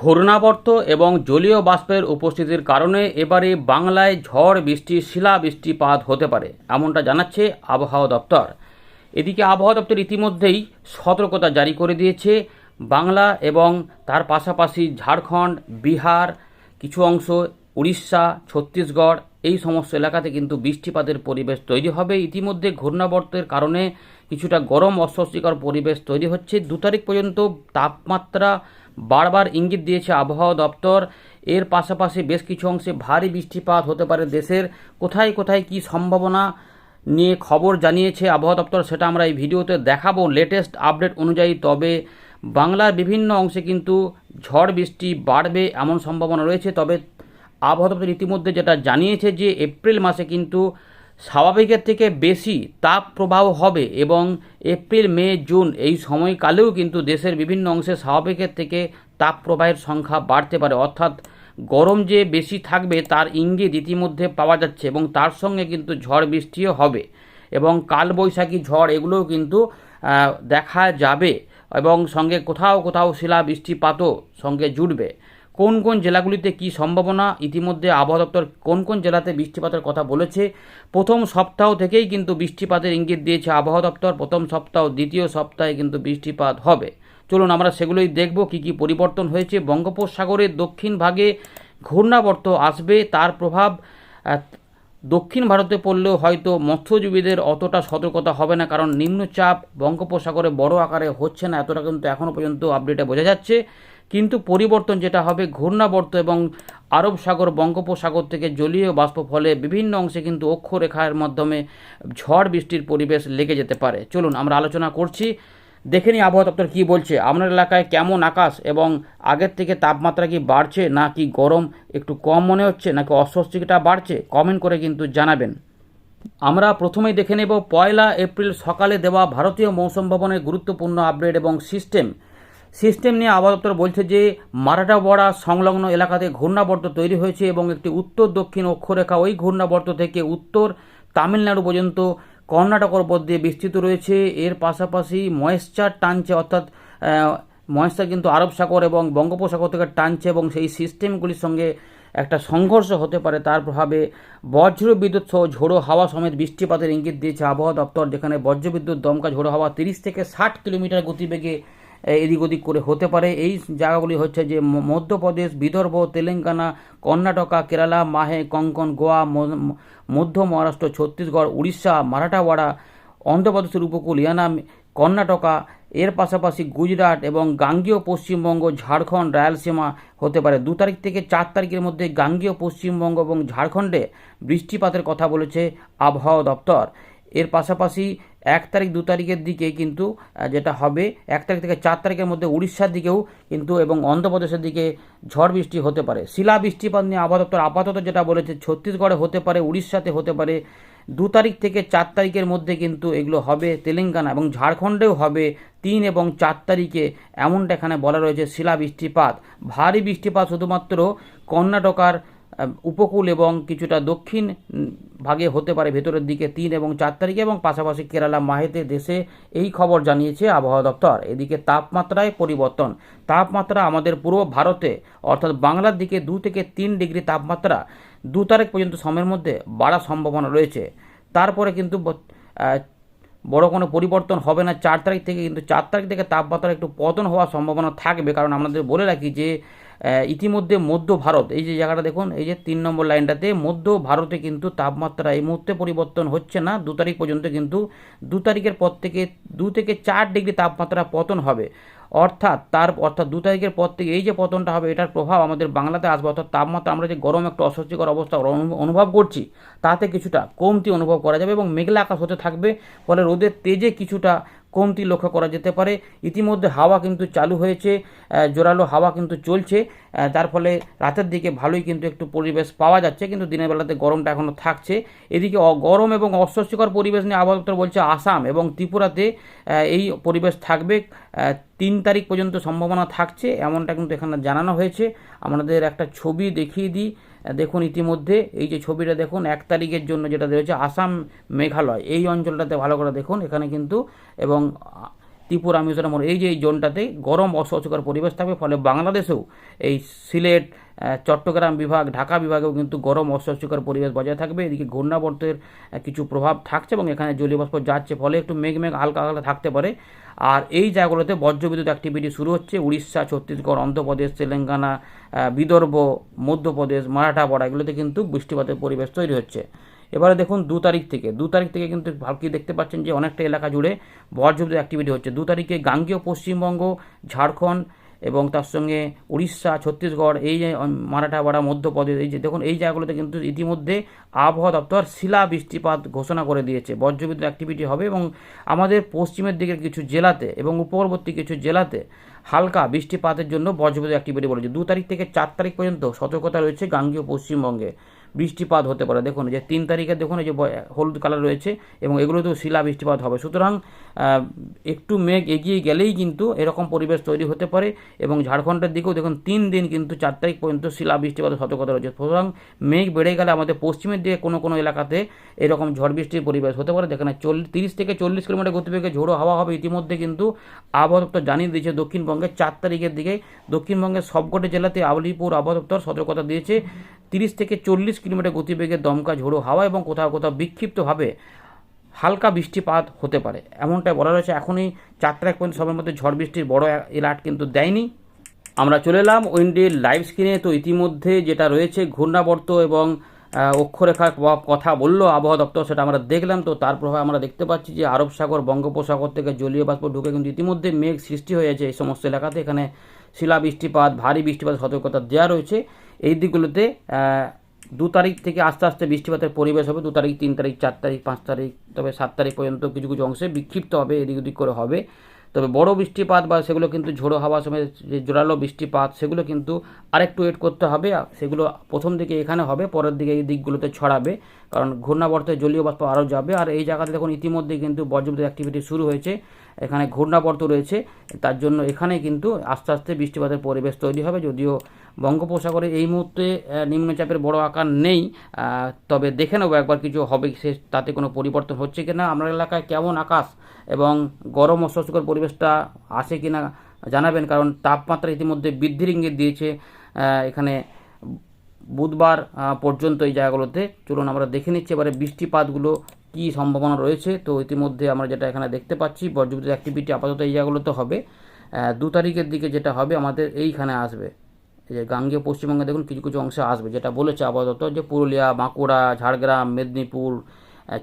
ঘূর্ণাবর্ত এবং জলীয় বাষ্পের উপস্থিতির কারণে এবারে বাংলায় ঝড়, বৃষ্টি শিলা বৃষ্টিপাত হতে পারে, এমনটা জানাচ্ছে আবহাওয়া দপ্তর। এদিকে আবহাওয়া দপ্তর ইতিমধ্যেই সতর্কতা জারি করে দিয়েছে। বাংলা এবং তার পাশাপাশি ঝাড়খণ্ড, বিহার, কিছু অংশ, উড়িষ্যা, ছত্তিশগড়, এই সমস্ত এলাকাতে কিন্তু বৃষ্টিপাতের পরিবেশ তৈরি হবে। ইতিমধ্যে ঘূর্ণাবর্তের কারণে কিছুটা গরম, অস্বস্তিকর পরিবেশ তৈরি হচ্ছে। দু তারিখ পর্যন্ত তাপমাত্রা বারবার ইঙ্গিত দিয়েছে আবহাওয়া দপ্তর। এর পাশাপাশি বেশ কিছু অংশে ভারী বৃষ্টিপাত হতে পারে দেশের। কোথায় কোথায় কি সম্ভাবনা নিয়ে খবর জানিয়েছে আবহাওয়া দপ্তর সেটা আমরা এই ভিডিওতে দেখাবো। লেটেস্ট আপডেট অনুযায়ী তবে বাংলার বিভিন্ন অংশে কিন্তু ঝড় বৃষ্টি বাড়বে এমন সম্ভাবনা রয়েছে। তবে আবহাওয়া দপ্তর ইতিমধ্যে যেটা জানিয়েছে যে এপ্রিল মাসে কিন্তু স্বাভাবিকের থেকে বেশি তাপ প্রবাহ হবে এবং এপ্রিল, মে, জুন এই সময়কালেও কিন্তু দেশের বিভিন্ন অংশে স্বাভাবিকের থেকে তাপ প্রবাহের সংখ্যা বাড়তে পারে। অর্থাৎ গরম যে বেশি থাকবে তার ইঙ্গিত ইতিমধ্যে পাওয়া যাচ্ছে এবং তার সঙ্গে কিন্তু ঝড় বৃষ্টিও হবে এবং কালবৈশাখী ঝড় এগুলোও কিন্তু দেখা যাবে এবং সঙ্গে কোথাও কোথাও শিলা বৃষ্টিপাতও সঙ্গে জুড়বে কোন কোন জেলাগুলিতে কি সম্ভাবনা, ইতিমধ্যে আবহাওয়া দপ্তর কোন কোন জেলাতে বৃষ্টিপাতের কথা বলেছে, প্রথম সপ্তাহ থেকেই কিন্তু বৃষ্টিপাতের ইঙ্গিত দিয়েছে আবহাওয়া দপ্তর, প্রথম সপ্তাহ, দ্বিতীয় সপ্তাহে কিন্তু বৃষ্টিপাত হবে। চলুন আমরা সেগুলোই দেখব, কি কি পরিবর্তন হয়েছে। বঙ্গোপসাগরের দক্ষিণ ভাগে ঘূর্ণাবর্ত আসবে, তার প্রভাব দক্ষিণ ভারতে পড়লেও হয়তো মৎস্যজীবীদের অতটা সতর্কতা হবে না, কারণ নিম্নচাপ বঙ্গোপসাগরে বড় আকারে হচ্ছে না, এতটা কিন্তু এখনও পর্যন্ত আপডেটে বোঝা যাচ্ছে। কিন্তু পরিবর্তন যেটা হবে, ঘূর্ণাবর্ত এবং আরব সাগর, বঙ্গোপসাগর থেকে জলীয় বাষ্প ফলে বিভিন্ন অংশে কিন্তু অক্ষরেখার মাধ্যমে ঝড় বৃষ্টির পরিবেশ লেগে যেতে পারে। চলুন, আমরা আলোচনা করছি। দেখে নিই আবহাওয়া দপ্তর কী বলছে। আপনার এলাকায় কেমন আকাশ এবং আগের থেকে তাপমাত্রা কি বাড়ছে না কি গরম একটু কম মনে হচ্ছে, নাকি অস্বস্তিটা বাড়ছে? কমেন্ট করে কিন্তু জানাবেন। আমরা প্রথমেই দেখে নেব, পয়লা এপ্রিল সকালে দেওয়া ভারতীয় মৌসুম ভবনের গুরুত্বপূর্ণ আপডেট এবং সিস্টেম। সিস্টেম নিয়ে আবহাওয়া দপ্তর বলছে যে, মারাঠাওয়াড়া সংলগ্ন এলাকাতে ঘূর্ণাবর্ত তৈরি হয়েছে এবং একটি উত্তর, দক্ষিণ অক্ষরেখা ওই ঘূর্ণাবর্ত থেকে উত্তর তামিলনাড়ু পর্যন্ত কর্ণাটকের উপর দিয়ে বিস্তৃত রয়েছে। এর পাশাপাশি ময়েশ্চার টানছে, অর্থাৎ ময়েশ্চার কিন্তু আরব সাগর এবং বঙ্গোপসাগর থেকে টানছে এবং সেই সিস্টেমগুলির সঙ্গে একটা সংঘর্ষ হতে পারে। তার প্রভাবে বজ্র বিদ্যুৎ সহ ঝোড়ো হাওয়া সমেত বৃষ্টিপাতের ইঙ্গিত দিয়েছে আবহাওয়া দপ্তর, যেখানে বজ্রবিদ্যুৎ দমকা ঝোড়ো হাওয়া তিরিশ থেকে ষাট কিলোমিটার গতিবেগে এদিক ওদিক করে হতে পারে। এই জায়গাগুলি হচ্ছে যে মধ্যপ্রদেশ, বিদর্ভ, তেলেঙ্গানা, কর্ণাটকা, কেরালা, মাহে, কঙ্কন, গোয়া মধ্য মহারাষ্ট্র, ছত্তিশগড়, উড়িষ্যা, মারাঠাওয়াড়া, অন্ধ্রপ্রদেশের উপকূল, ইয়ানাম, কর্ণাটকা, এর পাশাপাশি গুজরাট এবং গাঙ্গীয় পশ্চিমবঙ্গ, ঝাড়খণ্ড, রায়ালসীমা হতে পারে। দু তারিখ থেকে চার তারিখের মধ্যে গাঙ্গীয় পশ্চিমবঙ্গ এবং ঝাড়খণ্ডে বৃষ্টিপাতের কথা বলেছে আবহাওয়া দপ্তর। এর পাশাপাশি এক তারিখ দু তারিখের দিকে কিন্তু যেটা হবে, এক তারিখ থেকে চার তারিখের মধ্যে উড়িষ্যার দিকেও কিন্তু এবং অন্ধ্রপ্রদেশের দিকে ঝড় বৃষ্টি হতে পারে। শিলা বৃষ্টিপাত নিয়ে দপ্তর আপাতত যেটা বলেছে, ছত্তিশগড়ে হতে পারে, উড়িষ্যাতে হতে পারে। দু তারিখ থেকে চার তারিখের মধ্যে কিন্তু এগুলো হবে তেলেঙ্গানা এবং ঝাড়খণ্ডেও হবে তিন এবং চার তারিখে এমনটা এখানে বলা রয়েছে শিলা বৃষ্টিপাত। ভারী বৃষ্টিপাত শুধুমাত্র কর্ণাটকার উপকূল এবং কিছুটা দক্ষিণ ভাগে হতে পারে ভেতরের দিকে তিন এবং চার তারিখে এবং পাশাপাশি কেরালা মাহেতে দেশে এই খবর জানিয়েছে আবহাওয়া দপ্তর। এদিকে তাপমাত্রায় পরিবর্তন। তাপমাত্রা আমাদের পুরো ভারতে, অর্থাৎ বাংলার দিকে দু থেকে তিন ডিগ্রি তাপমাত্রা দু তারিখ পর্যন্ত সময়ের মধ্যে বাড়ার সম্ভাবনা রয়েছে। তারপরে কিন্তু বড় কোনো পরিবর্তন হবে না। চার তারিখ থেকে কিন্তু চার তারিখ থেকে তাপমাত্রা একটু পতন হওয়ার সম্ভাবনা থাকবে। কারণ আমাদের বলে রাখি যে ইতিমধ্যে মধ্য ভারত, এই যে জায়গাটা দেখুন, এই যে তিন নম্বর লাইনটাতে, মধ্য ভারতে কিন্তু তাপমাত্রা এই মুহূর্তে পরিবর্তন হচ্ছে না, দু তারিখ পর্যন্ত কিন্তু দু তারিখের পর থেকে দু থেকে চার ডিগ্রি তাপমাত্রা পতন হবে। অর্থাৎ তার, অর্থাৎ দু তারিখের পর থেকে এই যে পতনটা হবে, এটার প্রভাব আমাদের বাংলাতে আসবে। অর্থাৎ তাপমাত্রা, আমরা যে গরম একটা অস্বস্তিকর অবস্থা অনু- অনুভব করছি, তাতে কিছুটা কমতি অনুভব করা যাবে এবং মেঘলা আকাশ হতে থাকবে, ফলে রোদের তেজে কিছুটা কমতি লক্ষ্য করা যেতে পারে। ইতিমধ্যে হাওয়া কিন্তু চালু হয়েছে জোরালো হাওয়া কিন্তু চলছে তার ফলে রাতের দিকে ভালোই কিন্তু একটু পরিবেশ পাওয়া যাচ্ছে, কিন্তু দিনের বেলাতে গরমটা এখনও থাকছে। এদিকে গরম এবং অস্বস্তিকর পরিবেশ নিয়ে আবহাওয়া বলছে আসাম এবং ত্রিপুরাতে এই পরিবেশ থাকবে তিন তারিখ পর্যন্ত সম্ভাবনা থাকছে, এমনটা কিন্তু এখানে জানানো হয়েছে। আমাদের একটা ছবি দেখিয়ে দিই। দেখুন ইতিমধ্যে, এই যে ছবিটা দেখুন, এক তারিখের জন্য যেটা রয়েছে আসাম মেঘালয়। এই অঞ্চলটাতে ভালো করে দেখুন, এখানে কিন্তু, এবং ত্রিপুরা মিজোরাম এই যে এই জোনটাতে গরম অস্বস্তিকর পরিবেশ থাকবে, ফলে বাংলাদেশেও এই সিলেট চট্টগ্রাম বিভাগ, ঢাকা বিভাগেও কিন্তু গরম অস্বস্তিকর পরিবেশ বজায় থাকবে। এদিকে ঘূর্ণাবর্তের কিছু প্রভাব থাকছে এবং এখানে জলীয় বাষ্প যাচ্ছে, ফলে একটু মেঘ মেঘ হালকা হালকা থাকতে পারে। আর এই জায়গাগুলোতে বজ্রবিদ্যুৎ অ্যাক্টিভিটি শুরু হচ্ছে। উড়িষ্যা, ছত্তিশগড়, অন্ধ্রপ্রদেশ, তেলেঙ্গানা বিদর্ভ, মধ্যপ্রদেশ মারাঠাওয়াড়া এগুলোতে কিন্তু বৃষ্টিপাতের পরিবেশ তৈরি হচ্ছে। এবারে দেখুন দু তারিখ থেকে, দু তারিখ থেকে কিন্তু ভালকি দেখতে পাচ্ছেন যে অনেকটা এলাকা জুড়ে বজ্রবিদ্যুৎ অ্যাক্টিভিটি হচ্ছে। দু তারিখে গাঙ্গেয় পশ্চিমবঙ্গ, ঝাড়খণ্ড এবং তার সঙ্গে উড়িষ্যা, ছত্তিশগড়, এই যে মারাঠাওয়াড়া মধ্যপ্রদেশ, এই যে, দেখুন এই জায়গাগুলোতে কিন্তু ইতিমধ্যে আবহাওয়া দপ্তর শিলা বৃষ্টিপাত ঘোষণা করে দিয়েছে। বজ্রবিদ্যুৎ অ্যাক্টিভিটি হবে এবং আমাদের পশ্চিমের দিকের কিছু জেলাতে এবং উপকূলবর্তী কিছু জেলাতে হালকা বৃষ্টিপাতের জন্য বজ্রবিদ্যুৎ অ্যাক্টিভিটি বলেছে। দু তারিখ থেকে চার তারিখ পর্যন্ত সতর্কতা রয়েছে গাঙ্গীয় পশ্চিমবঙ্গে। বৃষ্টিপাত হতে পারে। দেখুন যে তিন তারিখে দেখুন, এই যে হলুদ কালার রয়েছে এবং এগুলোতেও শিলা বৃষ্টিপাত হবে। সুতরাং একটু মেঘ এগিয়ে গেলেই কিন্তু এরকম পরিবেশ তৈরি হতে পারে এবং ঝাড়খণ্ডের দিকেও দেখুন, তিন দিন কিন্তু চার তারিখ পর্যন্ত শিলা বৃষ্টিপাতের সতর্কতা রয়েছে। সুতরাং, মেঘ বেড়ে গেলে আমাদের পশ্চিমের দিকে কোনো কোনো এলাকাতে এরকম ঝড় বৃষ্টির পরিবেশ হতে পারে। যেখানে চল্লিশ তিরিশ থেকে চল্লিশ কিলোমিটার গতিবেগে ঝোড়ো হাওয়া হবে ইতিমধ্যে কিন্তু আবহাওয়া দপ্তর জানিয়ে দিয়েছে। দক্ষিণবঙ্গে চার তারিখের দিকে দক্ষিণবঙ্গের সবকটি জেলাতে আবলিপুর আবহাওয়া দপ্তর সতর্কতা দিয়েছে। তিরিশ থেকে চল্লিশ কিলোমিটার গতিবেগে দমকা ঝোড়ো হাওয়া এবং কোথাও কোথাও বিক্ষিপ্তভাবে হালকা বৃষ্টিপাত হতে পারে। এমনটাই বলা রয়েছে। এখনই চার এক পর্যন্ত সবের মধ্যে ঝড় বৃষ্টির বড় এলার্ট কিন্তু দেয়নি। আমরা চলে এলাম উইন্ডির লাইভ স্ক্রিনে। তো ইতিমধ্যে যেটা রয়েছে, ঘূর্ণাবর্ত এবং অক্ষরেখার কথা বলল আবহাওয়া দপ্তর, সেটা আমরা দেখলাম। তো তার প্রভাবে আমরা দেখতে পাচ্ছি যে আরব সাগর, বঙ্গোপসাগর থেকে জলীয় বাষ্প ঢুকে কিন্তু ইতিমধ্যে মেঘ সৃষ্টি হয়েছে এই সমস্ত এলাকাতে। এখানে শিলা বৃষ্টিপাত ভারী বৃষ্টিপাত, সতর্কতা দেওয়া রয়েছে। এই দিকগুলোতে দু তারিখ থেকে আস্তে আস্তে বৃষ্টিপাতের পরিবেশ হবে, দু তারিখ, তিন তারিখ, চার তারিখ, পাঁচ তারিখ, তবে সাত তারিখ পর্যন্ত কিছু কিছু অংশে বিক্ষিপ্ত হবে, এদিক ওদিক করে হবে। তবে বড় বৃষ্টিপাত বা সেগুলো কিন্তু ঝোড়ো হাওয়ার সময় যে জোরালো বৃষ্টিপাত, সেগুলো কিন্তু আরেকটু ওয়েট করতে হবে। সেগুলো প্রথম দিকে এখানে হবে, পরের দিকে এই দিকগুলোতে ছড়াবে, কারণ ঘূর্ণাবর্তে জলীয় বাষ্প আরও যাবে। আর এই জায়গাতে দেখুন, ইতিমধ্যে কিন্তু বজ্রবিদ্যুৎ অ্যাক্টিভিটি শুরু হয়েছে, এখানে ঘূর্ণাবর্ত রয়েছে, তার জন্য এখানে কিন্তু আস্তে আস্তে বৃষ্টিপাতের পরিবেশ তৈরি হবে, যদিও বঙ্গোপসাগরে এই মুহূর্তে নিম্নচাপের বড় আকার নেই। তবে দেখে নেব একবার কিছু হবে সে তাতে কোনো পরিবর্তন হচ্ছে কিনা, আপনার এলাকায় কেমন আকাশ এবং গরম অস্বস্তিকর পরিবেশটা আসে কিনা জানাবেন, কারণ তাপমাত্রা ইতিমধ্যে বৃদ্ধির ইঙ্গিত দিয়েছে। এখানে বুধবার পর্যন্ত এই জায়গাগুলোতে। চলুন আমরা দেখে নিচ্ছি এবারে বৃষ্টিপাতগুলো কী সম্ভাবনা রয়েছে। তো ইতিমধ্যে আমরা যেটা এখানে দেখতে পাচ্ছি, বজ্রবিদ্যুৎ অ্যাক্টিভিটি আপাতত এই জায়গাগুলোতে হবে। দু তারিখের দিকে যেটা হবে, আমাদের এইখানে আসবে। যে গাঙ্গেয় পশ্চিমবঙ্গে দেখুন কিছু কিছু অংশে আসবে, যেটা বলেছে আপাতত যে পুরুলিয়া, বাঁকুড়া, ঝাড়গ্রাম, মেদিনীপুর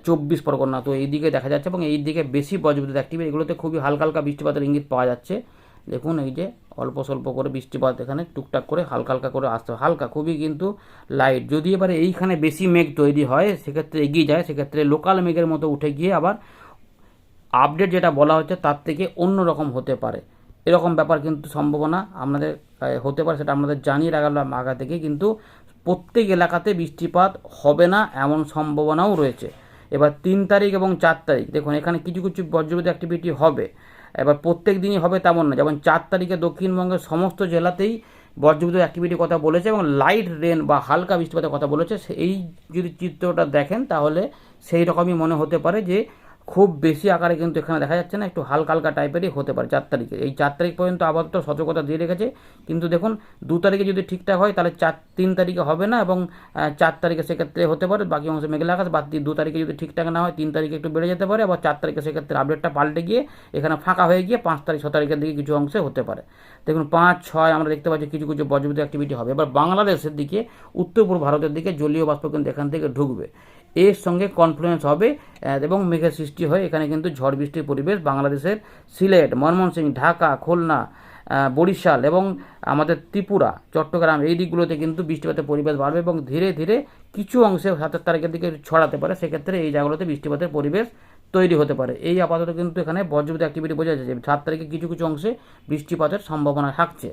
চব্বিশ পরগনা, তো এই দিকে দেখা যাচ্ছে এবং এই দিকে বেশি বজ্রবিদ্যুৎ অ্যাক্টিভিটি এগুলোতে খুবই হালকা হালকা বৃষ্টিপাতের ইঙ্গিত পাওয়া যাচ্ছে। দেখুন এই যে অল্প স্বল্প করে বৃষ্টিপাত এখানে টুকটাক করে হালকা হালকা করে আসতে। হালকা, খুবই কিন্তু লাইট যদি এবারে এইখানে বেশি মেঘ তৈরি হয়, সেক্ষেত্রে এগিয়ে যায়, সেক্ষেত্রে লোকাল মেঘের মতো উঠে গিয়ে আবার আপডেট যেটা বলা হচ্ছে, তার থেকে অন্য রকম হতে পারে। এরকম ব্যাপার কিন্তু সম্ভাবনা আপনাদের হতে পারে, সেটা আপনাদের জানিয়ে রাখলাম আগা থেকে কিন্তু প্রত্যেক এলাকাতে বৃষ্টিপাত হবে না এমন সম্ভাবনাও রয়েছে। এবার তিন তারিখ এবং চার তারিখ, দেখুন, এখানে কিছু কিছু বজ্রবিদ্যুৎ অ্যাক্টিভিটি হবে। এবার প্রত্যেক দিনই হবে তেমন না, যেমন চার তারিখে দক্ষিণবঙ্গের সমস্ত জেলাতেই বজ্রবিদ্যুৎ অ্যাক্টিভিটির কথা বলেছে এবং লাইট রেন বা হালকা বৃষ্টিপাতের কথা বলেছে এই যদি চিত্রটা দেখেন তাহলে সেই রকমই মনে হতে পারে যে খুব বেশি আকারে কিন্তু এখানে দেখা যাচ্ছে না, একটু হালকা হালকা টাইপেরই হতে পারে চার তারিখে। এই চার তারিখ পর্যন্ত আপাতত সতর্কতা দিয়ে রেখেছে। কিন্তু দেখুন, দু তারিখে যদি ঠিকঠাক হয়, তাহলে চার, তিন তারিখে হবে না এবং চার তারিখে সেক্ষেত্রে হতে পারে, বাকি অংশে মেঘলা আকাশ, বাদ দিয়ে দু তারিখে যদি ঠিকঠাক না হয়, তিন তারিখে একটু বেড়ে যেতে পারে, আবার চার তারিখে সেক্ষেত্রে আপডেটটা পাল্টে গিয়ে এখানে ফাঁকা হয়ে গিয়ে পাঁচ তারিখ, ছ তারিখের দিকে কিছু অংশে হতে পারে। দেখুন, পাঁচ, ছয় আমরা দেখতে পাচ্ছি কিছু কিছু বজ্রবিদ্যুৎ অ্যাক্টিভিটি হবে। এবার বাংলাদেশের দিকে উত্তর পূর্ব ভারতের দিকে জলীয় বাষ্প কিন্তু এখান থেকে ঢুকবে। এর সঙ্গে কনফ্লুয়েন্স হবে এবং মেঘের সৃষ্টি হয়। এখানে কিন্তু ঝড় বৃষ্টির পরিবেশ বাংলাদেশের সিলেট, ময়মনসিংহ, ঢাকা, খুলনা বরিশাল এবং আমাদের ত্রিপুরা, চট্টগ্রাম এই দিকগুলোতে কিন্তু বৃষ্টিপাতের পরিবেশ বাড়বে এবং ধীরে ধীরে কিছু অংশে সাতের তারিখের দিকে ছড়াতে পারে। সেক্ষেত্রে এই জায়গাগুলোতে বৃষ্টিপাতের পরিবেশ তৈরি হতে পারে। এই আপাতত কিন্তু এখানে বজ্রবিদ্যুৎ অ্যাক্টিভিটি বোঝা যাচ্ছে। সাত তারিখে কিছু কিছু অংশে বৃষ্টিপাতের সম্ভাবনা থাকছে।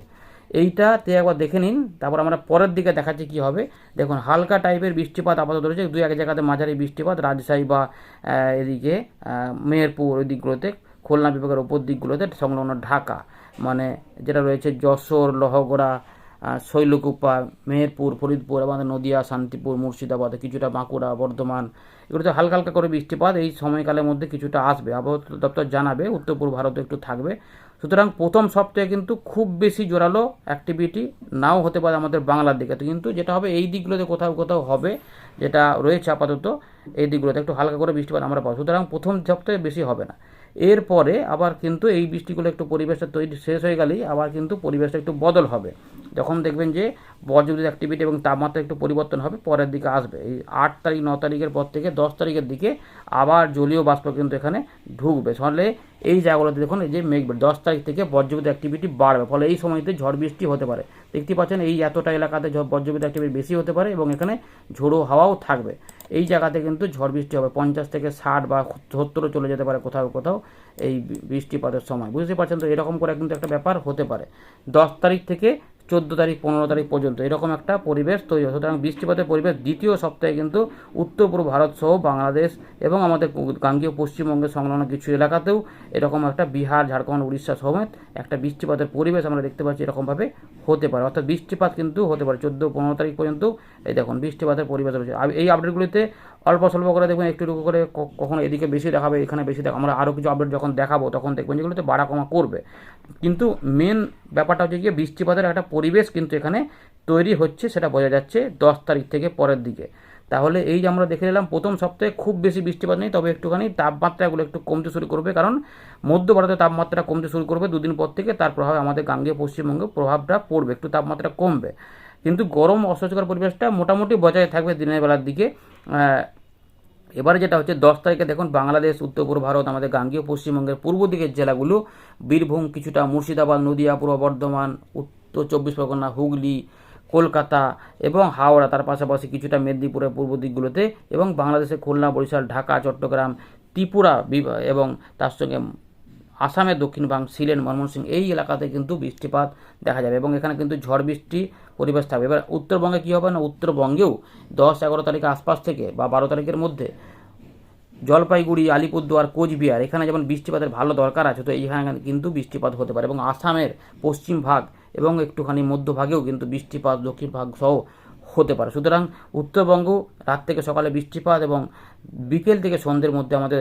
এইটাতে একবার দেখে নিন, তারপর আমরা পরের দিকে দেখাচ্ছি কি হবে। দেখুন, হালকা টাইপের বৃষ্টিপাত আপাতত রয়েছে দু এক জায়গাতে মাঝারি বৃষ্টিপাত, রাজশাহী বা এদিকে মেহেরপুর ওই দিকগুলোতে, খুলনা বিভাগের ওপর দিকগুলোতে সংলগ্ন ঢাকা। মানে যেটা রয়েছে যশোর, লহগড়া শৈলকুপা, মেহেরপুর, ফরিদপুর আমাদের নদিয়া, শান্তিপুর, মুর্শিদাবাদ, কিছুটা বাঁকুড়া, বর্ধমান, এগুলোতে হালকা হালকা করে বৃষ্টিপাত এই সময়কালের মধ্যে কিছুটা আসবে। আবহাওয়া দপ্তর জানাবে উত্তর পূর্ব ভারতে একটু থাকবে। সুতরাং প্রথম সপ্তাহে কিন্তু খুব বেশি জোরালো অ্যাক্টিভিটি নাও হতে পারে আমাদের বাংলার দিকে। তো কিন্তু যেটা হবে, এই দিকগুলোতে কোথাও কোথাও হবে, যেটা রয়েছে আপাতত, এই দিকগুলোতে একটু হালকা করে বৃষ্টিপাত আমরা পাবো। সুতরাং প্রথম সপ্তাহে বেশি হবে না। এরপরে আবার কিন্তু এই বৃষ্টিগুলো একটু পরিবেশটা তৈরি শেষ হয়ে গেলেই আবার কিন্তু পরিবেশটা একটু বদল হবে। যখন দেখবেন যে বজ্রবিদ্যুৎ অ্যাক্টিভিটি এবং তাপমাত্রা একটু পরিবর্তন হবে, পরের দিকে আসবে। এই আট তারিখ, ন তারিখের পর থেকে দশ তারিখের দিকে আবার জলীয় বাষ্প কিন্তু এখানে ঢুকবে। ফলে এই জায়গাগুলোতে দেখুন, এই যে মেঘ দশ তারিখ থেকে বজ্রবিদ্যুৎ অ্যাক্টিভিটি বাড়বে। ফলে এই সময়তে ঝড় বৃষ্টি হতে পারে। দেখতে পাচ্ছেন, এই এতটা এলাকাতে বজ্রবিদ্যুৎ অ্যাক্টিভিটি বেশি হতে পারে এবং এখানে ঝোড়ো হাওয়াও থাকবে। এই জায়গাতে কিন্তু ঝড় বৃষ্টি হবে। পঞ্চাশ থেকে ষাট বা সত্তরও চলে যেতে পারে কোথাও কোথাও এই বৃষ্টিপাতের সময়। বুঝতে পারছেন তো? এরকম করে কিন্তু একটা ব্যাপার হতে পারে। দশ তারিখ থেকে চোদ্দ তারিখ, পনেরো তারিখ পর্যন্ত। এরকম একটা পরিবেশ তৈরি হয়। সুতরাং বৃষ্টিপাতের পরিবেশ দ্বিতীয় সপ্তাহে কিন্তু উত্তর পূর্ব ভারত সহ বাংলাদেশ এবং আমাদের গাঙ্গীয় পশ্চিমবঙ্গের সংলগ্ন কিছু এলাকাতেও এরকম একটা বিহার, ঝাড়খণ্ড, উড়িষ্যা সমেত একটা বৃষ্টিপাতের পরিবেশ আমরা দেখতে পাচ্ছি এরকমভাবে হতে পারে। অর্থাৎ বৃষ্টিপাত কিন্তু হতে পারে। চোদ্দ, পনেরো তারিখ পর্যন্ত এই দেখুন বৃষ্টিপাতের পরিবেশ রয়েছে। এই আপডেটগুলিতে অল্প স্বল্প করে দেখবেন একটু একটু করে কখনো এদিকে বেশি দেখাবে, এখানে বেশি দেখা আমরা আরও কিছু আপডেট যখন দেখাবো, তখন দেখবেন যেগুলোতে বাড়া কমা করবে। কিন্তু মেন ব্যাপারটা হচ্ছে গিয়ে বৃষ্টিপাতের একটা পরিবেশ কিন্তু এখানে তৈরি হচ্ছে, সেটা বোঝা যাচ্ছে দশ তারিখ থেকে পরের দিকে। তাহলে এই যে আমরা দেখে নিলাম, প্রথম সপ্তাহে খুব বেশি বৃষ্টিপাত নেই, তবে একটুখানি তাপমাত্রাগুলো একটু কমতে শুরু করবে। কারণ মধ্য ভারতে তাপমাত্রা কমতে শুরু করবে দুদিন পর থেকে, তার প্রভাবে আমাদের গাঙ্গেয় পশ্চিমবঙ্গে প্রভাবটা পড়বে, একটু তাপমাত্রা কমবে। কিন্তু গরম অস্বস্তিকর পরিবেশটা মোটামুটি বজায় থাকবে দিনের বেলার দিকে। এবারে যেটা হচ্ছে, দশ তারিখে দেখুন বাংলাদেশ, উত্তর পূর্ব ভারত, আমাদের গাঙ্গীয়, পশ্চিমবঙ্গের পূর্ব দিকের জেলাগুলো, বীরভূম কিছুটা মুর্শিদাবাদ, নদিয়া, পূর্ব বর্ধমান, উত্তর চব্বিশ পরগনা, হুগলি, কলকাতা এবং হাওড়া, তার পাশাপাশি কিছুটা মেদিনীপুরের পূর্ব দিকগুলোতে এবং বাংলাদেশের খুলনা, বরিশাল, ঢাকা, চট্টগ্রাম, ত্রিপুরা এবং তার সঙ্গে আসামের দক্ষিণ ভাগ সিলেট, ময়মনসিংহ এই এলাকাতে কিন্তু বৃষ্টিপাত দেখা যাবে এবং এখানে কিন্তু ঝড় বৃষ্টি পরিবেশ থাকবে। এবার উত্তরবঙ্গে কী হবে না? উত্তরবঙ্গেও দশ, এগারো তারিখের আশপাশ থেকে বা বারো তারিখের মধ্যে জলপাইগুড়ি, আলিপুরদুয়ার, কোচবিহার এখানে যেমন বৃষ্টিপাতের ভালো দরকার আছে, তো এইখানে কিন্তু বৃষ্টিপাত হতে পারে এবং আসামের পশ্চিম ভাগ এবং একটুখানি মধ্যভাগেও কিন্তু বৃষ্টিপাত, দক্ষিণ ভাগ সহ হতে পারে। সুতরাং উত্তরবঙ্গ রাত থেকে সকালে বৃষ্টিপাত এবং বিকেল থেকে সন্ধ্যের মধ্যে আমাদের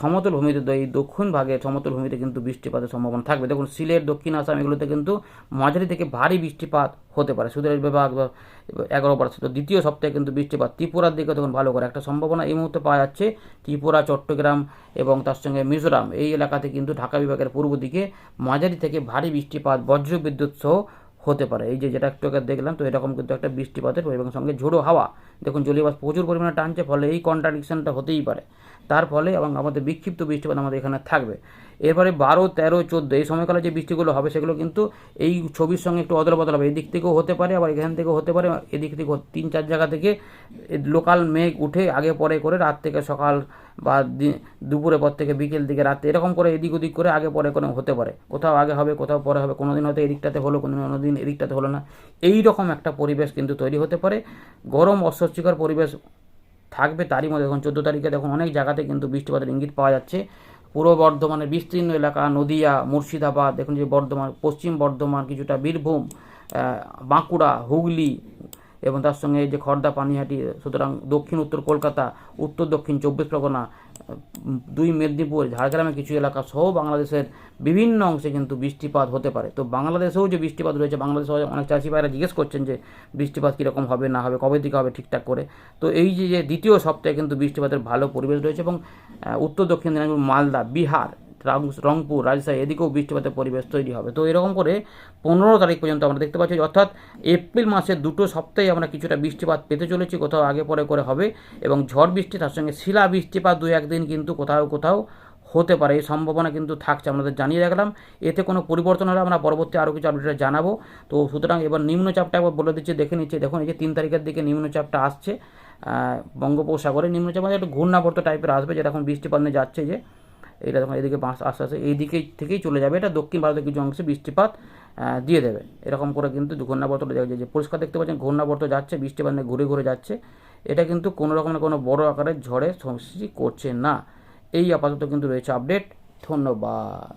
সমতল ভূমিতে এই দক্ষিণ ভাগে সমতল ভূমিতে কিন্তু বৃষ্টিপাতের সম্ভাবনা থাকবে। দেখুন, সিলেট, দক্ষিণ আসাম এগুলোতে কিন্তু মাঝারি থেকে ভারী বৃষ্টিপাত হতে পারে। সুতরাং বিভাগ এগারো পার্সেন্ট দ্বিতীয় সপ্তাহে কিন্তু বৃষ্টিপাত ত্রিপুরার দিকে দেখুন ভালো করে। একটা সম্ভাবনা এই মুহূর্তে পাওয়া যাচ্ছে, ত্রিপুরা, চট্টগ্রাম এবং তার সঙ্গে মিজোরাম। এই এলাকাতে কিন্তু ঢাকা বিভাগের পূর্ব দিকে মাঝারি থেকে ভারী বৃষ্টিপাত বজ্র বিদ্যুৎ সহ হতে পারে। এই যে যেটা একটু আগে দেখলাম, তো এরকম কিন্তু একটা বৃষ্টিপাতের এবং সঙ্গে ঝোড়ো হাওয়া। দেখুন জলীয় বাষ্প প্রচুর পরিমাণে টানছে, ফলে এই কন্ট্রাডিকশনটা হতেই পারে। তার ফলে এবং আমাদের বিক্ষিপ্ত বৃষ্টিপাত আমাদের এখানে থাকবে। এরপরে বারো, তেরো, চোদ্দ, এই সময়কালে যে বৃষ্টিগুলো হবে সেগুলো কিন্তু এই ছবির সঙ্গে একটু অদল বদল হবে। এদিক থেকেও হতে পারে, আবার এখান থেকেও হতে পারে। এদিক থেকে তিন, চার জায়গা থেকে লোকাল মেঘ উঠে আগে পরে করে রাত থেকে সকাল বা দি- দুপুরের পর থেকে বিকেল দিকে রাতে এরকম করে এদিক ওদিক করে আগে পরে করে হতে পারে। কোথাও আগে হবে, কোথাও পরে হবে কোনো দিন হয়তো এদিকটাতে হলো কোনো দিন দিন এদিকটাতে হলো না। এই রকম একটা পরিবেশ কিন্তু তৈরি হতে পারে। গরম, অস্বস্তিকর পরিবেশ থাকবে তারই মধ্যে। দেখুন, চোদ্দ তারিখে দেখুন, অনেক জায়গাতে কিন্তু বৃষ্টিপাতের ইঙ্গিত পাওয়া যাচ্ছে। পূর্ব বর্ধমানের বিস্তীর্ণ এলাকা, নদিয়া, মুর্শিদাবাদ, দেখুন যে বর্ধমান, পশ্চিম বর্ধমান, কিছুটা বীরভূম বাঁকুড়া, হুগলি এবং তার সঙ্গে যে খর্দা পানিহাটি, সুতরাং দক্ষিণ, উত্তর কলকাতা, উত্তর, দক্ষিণ, চব্বিশ পরগনা, দুই মেদিনীপুর, ঝাড়গ্রামের কিছু এলাকা সহ বাংলাদেশের বিভিন্ন অংশে কিন্তু বৃষ্টিপাত হতে পারে। তো বাংলাদেশেও যে বৃষ্টিপাত রয়েছে, বাংলাদেশে অনেক চাষি ভাইরা জিজ্ঞেস করছেন যে, বৃষ্টিপাত কীরকম হবে, না হবে, কবে থেকে হবে ঠিকঠাক করে? তো এই যে দ্বিতীয় সপ্তাহে কিন্তু বৃষ্টিপাতের ভালো পরিবেশ রয়েছে এবং উত্তর, দক্ষিণ দিনাজপুর, মালদা, বিহার রংপুর, রাজশাহী, এদিকেও বৃষ্টিপাতের পরিবেশ তৈরি হবে। তো এরকম করে পনেরো তারিখ পর্যন্ত আমরা দেখতে পাচ্ছি, অর্থাৎ এপ্রিল মাসের দুটো সপ্তাহে আমরা কিছুটা বৃষ্টিপাত পেতে চলেছি, কোথাও আগে পরে করে হবে এবং ঝড় বৃষ্টি, তার সঙ্গে শিলা বৃষ্টিপাত দু একদিন কিন্তু কোথাও কোথাও হতে পারে, এই সম্ভাবনা কিন্তু থাকছে আমাদের জানিয়ে রাখলাম। এতে কোনো পরিবর্তন হলে আমরা পরবর্তী আরও কিছু আপডেটে জানাব। তো সুতরাং এবার নিম্নচাপটা একবার বলে দিচ্ছি, দেখে নিচ্ছি, দেখুন এই যে তিন তারিখের দিকে নিম্নচাপটা আসছে বঙ্গোপসাগরে নিম্নচাপ মানে একটু ঘূর্ণাবর্ত টাইপের আসবে, যেটা এখন বৃষ্টিপাত নিয়ে যাচ্ছে যে এটা তখন এদিকে আস্তে আস্তে এই দিকে থেকেই চলে যাবে। এটা দক্ষিণ ভারতের কিছু অংশে বৃষ্টিপাত দিয়ে দেবে। এরকম করে কিন্তু ঘূর্ণাবর্ত যে- যে পরিষ্কার দেখতে পাচ্ছেন ঘূর্ণাবর্ত যাচ্ছে বৃষ্টিপাত নিয়ে ঘুরে ঘুরে যাচ্ছে। এটা কিন্তু কোনো রকমের কোনো বড় আকারের ঝড়ে সৃষ্টি করছে না। এই আপাতত কিন্তু রয়েছে আপডেট। ধন্যবাদ।